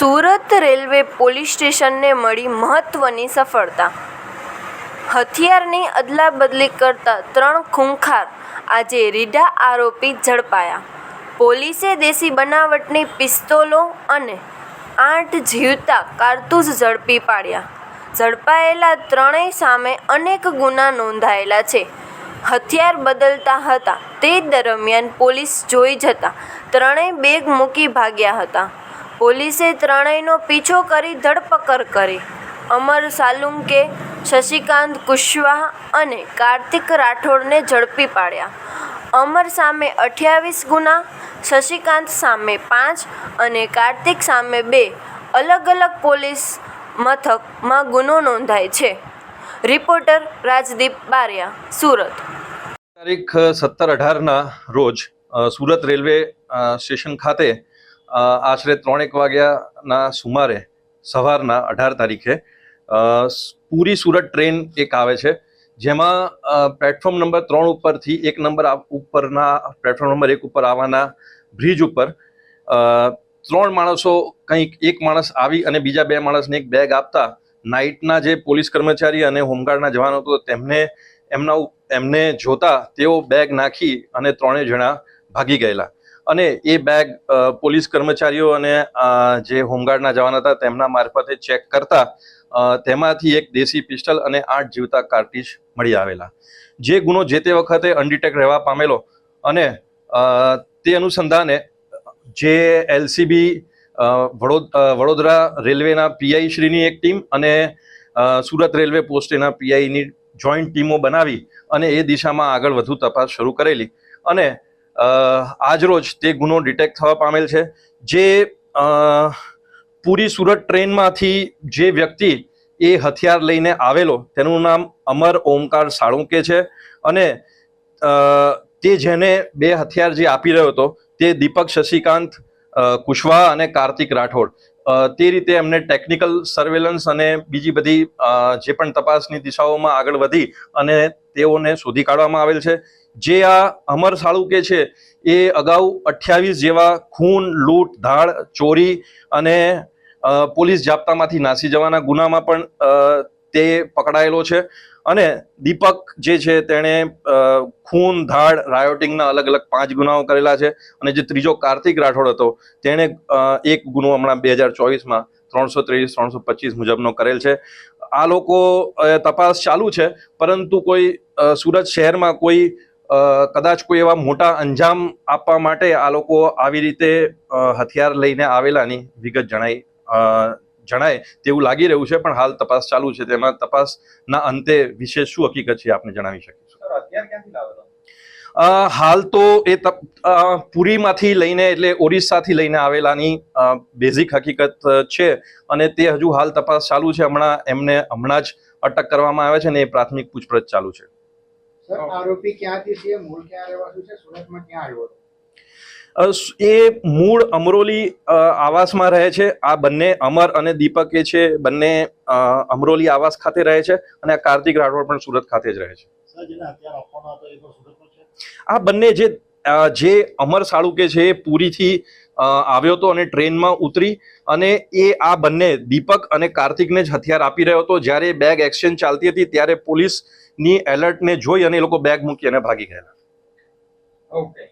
Surat railway police સ્ટેશનને મળી મહત્ત્વની સફળતા. હથિયારની અદલાબદલી કરતા ત્રણ ખૂંખાર આજે રીઢા આરોપી ઝડપાયા. પોલીસે દેશી બનાવટની પિસ્તોલો અને આઠ જીવતા કારતૂસ ઝડપી પાડ્યા. ઝડપાયેલા ત્રણેય સામે અનેક ગુના નોંધાયેલા છે. હથિયાર બદલતા હતા. તે દરમિયાન પોલીસ જોઈ જતા ત્રણેય બેગ મૂકી ભાગ્યા હતા. પોલીસે ત્રણેયનો પીછો કરી ધરપકડ કરી. અમર સાલુંકે શશિકાંત કુશવાહ અને કાર્તિક રાઠોડને ઝડપી પાડ્યા. અમર સામે અઠ્યાવીસ ગુના, શશિકાંત સામે પાંચ અને કાર્તિક સામે બે અલગ અલગ પોલીસ મથકમાં ગુનો નોંધાય છે. રિપોર્ટર રાજદીપ બારિયા, સુરત. તારીખ સત્તર અઢારના રોજ સુરત રેલવે સ્ટેશન ખાતે આશરે ત્રણેક વાગ્યાના સુમારે સવારના અઢાર તારીખે પૂરી સુરત ટ્રેન એક આવે છે, જેમાં પ્લેટફોર્મ નંબર ત્રણ ઉપરથી એક નંબર ઉપરના પ્લેટફોર્મ નંબર એક ઉપર આવવાના બ્રિજ ઉપર ત્રણ માણસો કંઈક એક માણસ આવી અને બીજા બે માણસને એક બેગ આપતા નાઇટના જે પોલીસ કર્મચારી અને હોમગાર્ડના જવાનો હતો તેમને એમના એમને જોતા તેઓ બેગ નાખી અને ત્રણેય જણા ભાગી ગયેલા. અને એ બેગ પોલીસ કર્મચારીઓ અને જે હોમગાર્ડના જવાન હતા તેમના મારફતે ચેક કરતા તેમાંથી એક દેશી પિસ્ટલ અને આઠ જીવતા કાર્ટીજ મળી આવેલા. જે ગુનો જે તે વખતે અનડિટેક રહેવા પામેલો અને તે અનુસંધાને, જે એલસીબી વડોદરા રેલવેના પીઆઈ શ્રીની એક ટીમ અને સુરત રેલવે પોસ્ટેના પીઆઈની જોઈન્ટ ટીમો બનાવી અને એ દિશામાં આગળ વધુ તપાસ શરૂ કરેલી અને આજરોજ તે ગુનો ડિટેક્ટ થવા પામેલ છે. જે પૂરી સુરત ટ્રેનમાંથી જે વ્યક્તિ એ હથિયાર લઈને આવેલો, તેનું નામ અમર ઓમકાર સાળુંકે છે અને તે જેને બે હથિયાર જે આપી રહ્યો હતો, તે દીપક શશિકાંત કુશવાહા અને કાર્તિક રાઠોડ. તે રીતે એમને ટેકનિકલ સર્વેલન્સ અને બીજી બધી જે પણ તપાસની દિશાઓમાં આગળ વધી અને તેઓને શોધી કાઢવામાં આવેલ છે. જે આ અમર સાળુકે છે, એ અગાઉ અઠ્યાવીસ જેવા ખૂન, લૂંટ, ધાડ, ચોરી અને પોલીસ જાપ્તામાંથી નાસી જવાના ગુનામાં પણ તે પકડાયેલો છે. અને દીપક જે છે તેણે ખૂન, ધાડ, રાયોટિંગના અલગ અલગ પાંચ ગુનાઓ કરેલા છે અને જે ત્રીજો કાર્તિક રાઠોડ હતો તેણે એક ગુનો હમણાં બે હજાર ચોવીસમાં ત્રણસો ત્રેવીસ, ત્રણસો પચીસ મુજબનો કરેલ છે. આ લોકો તપાસ ચાલુ છે, પરંતુ કોઈ સુરત શહેરમાં કોઈ કદાચ કોઈ એવા મોટા અંજામ આપવા માટે આ લોકો આવી રીતે હથિયાર લઈને આવેલાની વિગત જણાઈ જણાય તેવું લાગી રહ્યું છે પણ હાલ તપાસ ચાલુ છે. તેમાં તપાસના અંતે વિશેષ શું હકીકત છે આપને જણાવી શકીશું. હાલ તો એ પુરીમાંથી લઈને એટલે ઓરિસ્સાથી લઈને આવેલાની બેઝિક હકીકત છે. અને તે હજુ હાલ તપાસ ચાલુ છે. હમણાં એમને હમણાં જ અટક કરવામાં આવે છે ને એ પ્રાથમિક પૂછપરછ ચાલુ છે. આરોપી ક્યાંથી છે? મૂળ ક્યાં રહેવાનું છે? સુરતમાં ક્યાં આવ્યો એ મૂળ અમરોલી આવાસમાં રહે છે. આ બંને અમર અને દીપક એ છે. બંને અમરોલી આવાસ ખાતે રહે છે અને આ કાર્તિક રાઠોડ પણ સુરત ખાતે જ રહે છે. આ બંને જે જે અમર સાળુકે છે એ પૂરીથી આવ્યો હતો અને ટ્રેનમાં ઉતરી અને એ આ બંને દીપક અને કાર્તિકને જ હથિયાર આપી રહ્યો હતો. જ્યારે બેગ એક્સચેન્જ ચાલતી હતી ત્યારે પોલીસની એલર્ટને જોઈ અને એ લોકો બેગ મૂકી અને ભાગી ગયેલા. ઓકે.